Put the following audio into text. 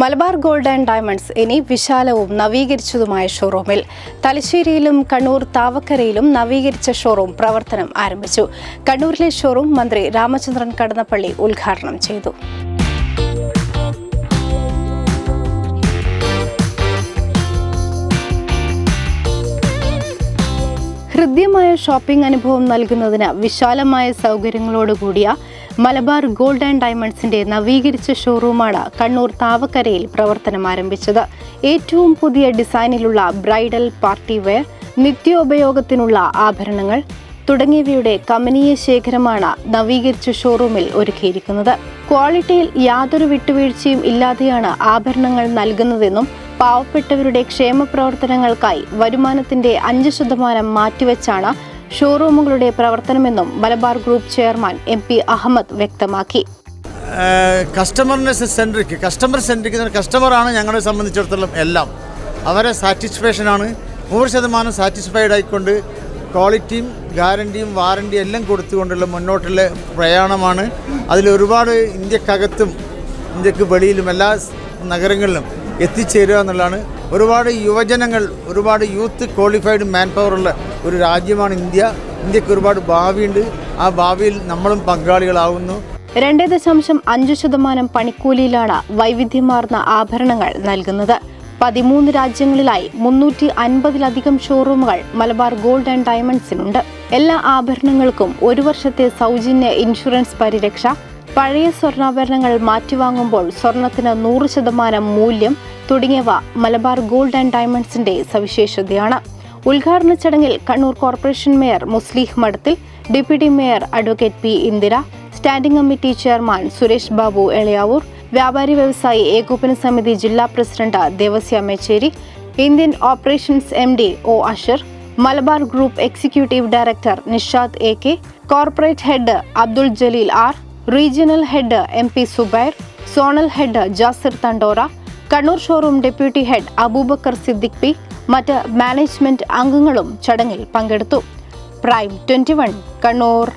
Malabar gold and diamonds ഇനി വിശാലവും നവീകരിച്ചതുമായ ഷോറൂമിൽ. തലശ്ശേരിയിലും കണ്ണൂർ താവക്കരയിലും നവീകരിച്ച ഷോറൂം പ്രവർത്തനം ആരംഭിച്ചു. കണ്ണൂരിലെ ഷോറൂം മന്ത്രി രാമചന്ദ്രൻ കടന്നപ്പള്ളി ഉദ്ഘാടനം ചെയ്തു. ഹൃദ്യമായ ഷോപ്പിംഗ് അനുഭവം നൽകുന്നതിന് വിശാലമായ സൗകര്യങ്ങളോടുകൂടിയ മലബാർ ഗോൾഡ് ആൻഡ് ഡയമണ്ട്സിന്റെ നവീകരിച്ച ഷോറൂമാണ് കണ്ണൂർ താവക്കരയിൽ പ്രവർത്തനം ആരംഭിച്ചത്. ഏറ്റവും പുതിയ ഡിസൈനിലുള്ള ബ്രൈഡൽ പാർട്ടി വെയർ നിത്യോപയോഗത്തിനുള്ള ആഭരണങ്ങൾ തുടങ്ങിയവയുടെ കമനീയ ശേഖരമാണ് നവീകരിച്ച ഷോറൂമിൽ ഒരുക്കിയിരിക്കുന്നത്. ക്വാളിറ്റിയിൽ യാതൊരു വിട്ടുവീഴ്ചയും ഇല്ലാതെയാണ് ആഭരണങ്ങൾ നൽകുന്നതെന്നും പാവപ്പെട്ടവരുടെ ക്ഷേമ പ്രവർത്തനങ്ങൾക്കായി വരുമാനത്തിന്റെ അഞ്ച് ശതമാനം മാറ്റിവെച്ചാണ് ഷോറൂമുകളുടെ പ്രവർത്തനമെന്നും Malabar group chairman M P Ahmed വ്യക്തമാക്കി. കസ്റ്റമറിനെ സെൻട്രിക് കസ്റ്റമർ സെൻട്രിക് കസ്റ്റമറാണ് ഞങ്ങളെ സംബന്ധിച്ചിടത്തോളം എല്ലാം. അവരെ സാറ്റിസ്ഫാക്ഷനാണ് നൂറ് ശതമാനം സാറ്റിസ്ഫൈഡ് ആയിക്കൊണ്ട് ക്വാളിറ്റിയും ഗ്യാരണ്ടിയും വാറണ്ടിയും എല്ലാം കൊടുത്തുകൊണ്ടുള്ള മുന്നോട്ടുള്ള പ്രയാണമാണ്. അതിൽ ഒരുപാട് ഇന്ത്യക്കകത്തും ഇന്ത്യയ്ക്ക് വെളിയിലും എല്ലാ നഗരങ്ങളിലും എത്തിച്ചേരുക എന്നുള്ളതാണ്. ഒരുപാട് യുവജനങ്ങൾ ഒരുപാട് യൂത്ത് ക്വാളിഫൈഡ് മാൻ പവറുള്ള ഒരു രാജ്യമാണ് ഇന്ത്യ. ഇന്ത്യയ്ക്ക് ഒരുപാട് ഭാവിയുണ്ട്. ആ ഭാവിയിൽ നമ്മളും പങ്കാളികളാവുന്നു. രണ്ട് ദശാംശം അഞ്ച് ശതമാനം പണിക്കൂലിയിലാണ് വൈവിധ്യമാർന്ന ആഭരണങ്ങൾ നൽകുന്നത്. പതിമൂന്ന് രാജ്യങ്ങളിലായി മുന്നൂറ്റി അൻപതിലധികം ഷോറൂമുകൾ മലബാർ ഗോൾഡ് ആൻഡ് ഡയമണ്ട്സിനുണ്ട് എല്ലാ ആഭരണങ്ങൾക്കും ഒരു വർഷത്തെ സൗജന്യ ഇൻഷുറൻസ് പരിരക്ഷ. പഴയ സ്വർണാഭരണങ്ങൾ മാറ്റിവാങ്ങുമ്പോൾ സ്വർണത്തിന് നൂറ് ശതമാനം മൂല്യം തുടങ്ങിയവ മലബാർ ഗോൾഡ് ആൻഡ് ഡയമണ്ട്സിന്റെ സവിശേഷതയാണ്. ഉദ്ഘാടന ചടങ്ങിൽ Kannur corporation mayor Muslih Madathil deputy mayor advocate P Indira standing committee chairman Suresh Babu Elayavoor വ്യാപാരി വ്യവസായി ഏകോപന സമിതി ജില്ലാ president Devasya Mecheri Indian operations M D O Ashar Malabar group executive director Nishad A K corporate head Abdul Jaleel R regional head M P Subair zonal head Jasir Thandora Kannur showroom deputy head Abubacker Siddique P മറ്റ് management അംഗങ്ങളും ചടങ്ങിൽ പങ്കെടുത്തു. Prime twenty Kannur.